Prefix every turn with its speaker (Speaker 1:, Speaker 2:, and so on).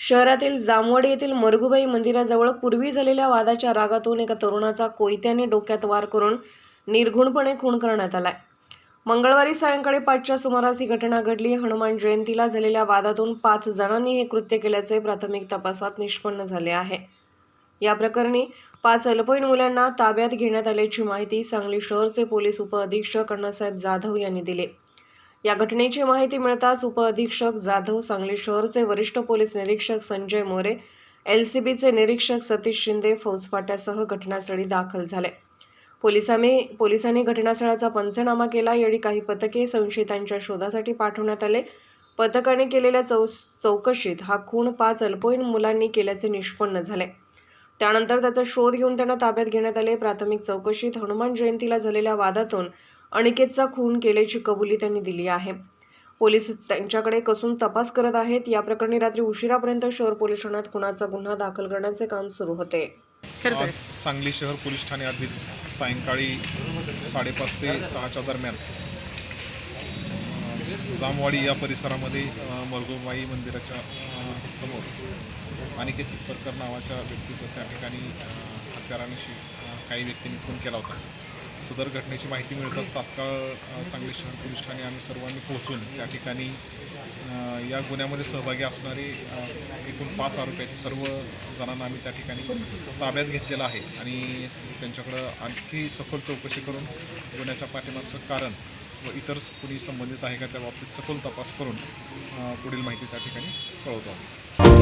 Speaker 1: शहरातील जामवाडी येथील मरगुबाई मंदिराजवळ पूर्वी झालेल्या वादाच्या रागातून एका तरुणाचा कोयत्याने डोक्यात वार करून निर्घुणपणे खून करण्यात आलाय. मंगळवारी सायंकाळी पाचच्या सुमारास ही घटना घडली. हनुमान जयंतीला झालेल्या वादातून पाच जणांनी हे कृत्य केल्याचे प्राथमिक तपासात निष्पन्न झाले आहे. या प्रकरणी पाच अल्पवयीन मुलांना ताब्यात घेण्यात आल्याची माहिती सांगली शहरचे पोलीस उपअधीक्षक अण्णासाहेब जाधव यांनी दिली. या घटनेची माहिती मिळताच उपअधीक्षक जाधव सांगली शहरचे वरिष्ठ पोलीस निरीक्षक संजय मोरे एलसीबीचे निरीक्षक सतीश शिंदे फौजफाट्यासह घटनास्थळी दाखल झाले. पोलिसांनी पोलिसांनी घटनास्थळाचा पंचनामा केला. यावेळी काही पथके संशयितांच्या शोधासाठी पाठवण्यात आले. पथकाने केलेल्या चौ चौकशीत हा खून पाच अल्पवयीन मुलांनी केल्याचे निष्पन्न झाले. त्यानंतर त्याचा शोध घेऊन त्यांना ताब्यात घेण्यात आले. प्राथमिक चौकशीत हनुमान जयंतीला झालेल्या वादातून अनिकेतचा खून केल्याची कबुली त्यांनी दिली आहे. पोलीस त्यांच्याकडे कसून तपास करत आहेत. या प्रकरणी रात्री उशिरापर्यंत शहर पोलीस ठाण्यात खुनाचा गुन्हा दाखल करण्याचे काम सुरू होते.
Speaker 2: आज सांगली शहर पोलीस ठाणे हद्दीत सायंकाळी साडेपाच ते सहाच्या दरम्यान जामवाडी या परिसरामध्ये अ, मरगोबाई मंदिराच्या समोर अनिकेत हिप्परकर नावाच्या व्यक्तीचं त्या ठिकाणी अ, हत्याराने शि- अ, काही व्यक्तींनी खून केला होता. सदर घटनेची माहिती मिळताच तात्काळ सांगली शहर पोलीस ठाणे आम्ही सर्वांनी पोहोचून त्या ठिकाणी या गुन्ह्यामध्ये सहभागी असणारे एकूण पाच आरोपी आहेत. सर्व जणांना आम्ही त्या ठिकाणी ताब्यात घेतलेलं आहे आणि त्यांच्याकडं आणखी सखोल चौकशी करून गुन्ह्याच्या पाठिंबाचं कारण व इतर कुणी संबंधित आहे का त्या बाबतीत सखोल तपास करून पुढील माहिती त्या ठिकाणी कळवतो आहोत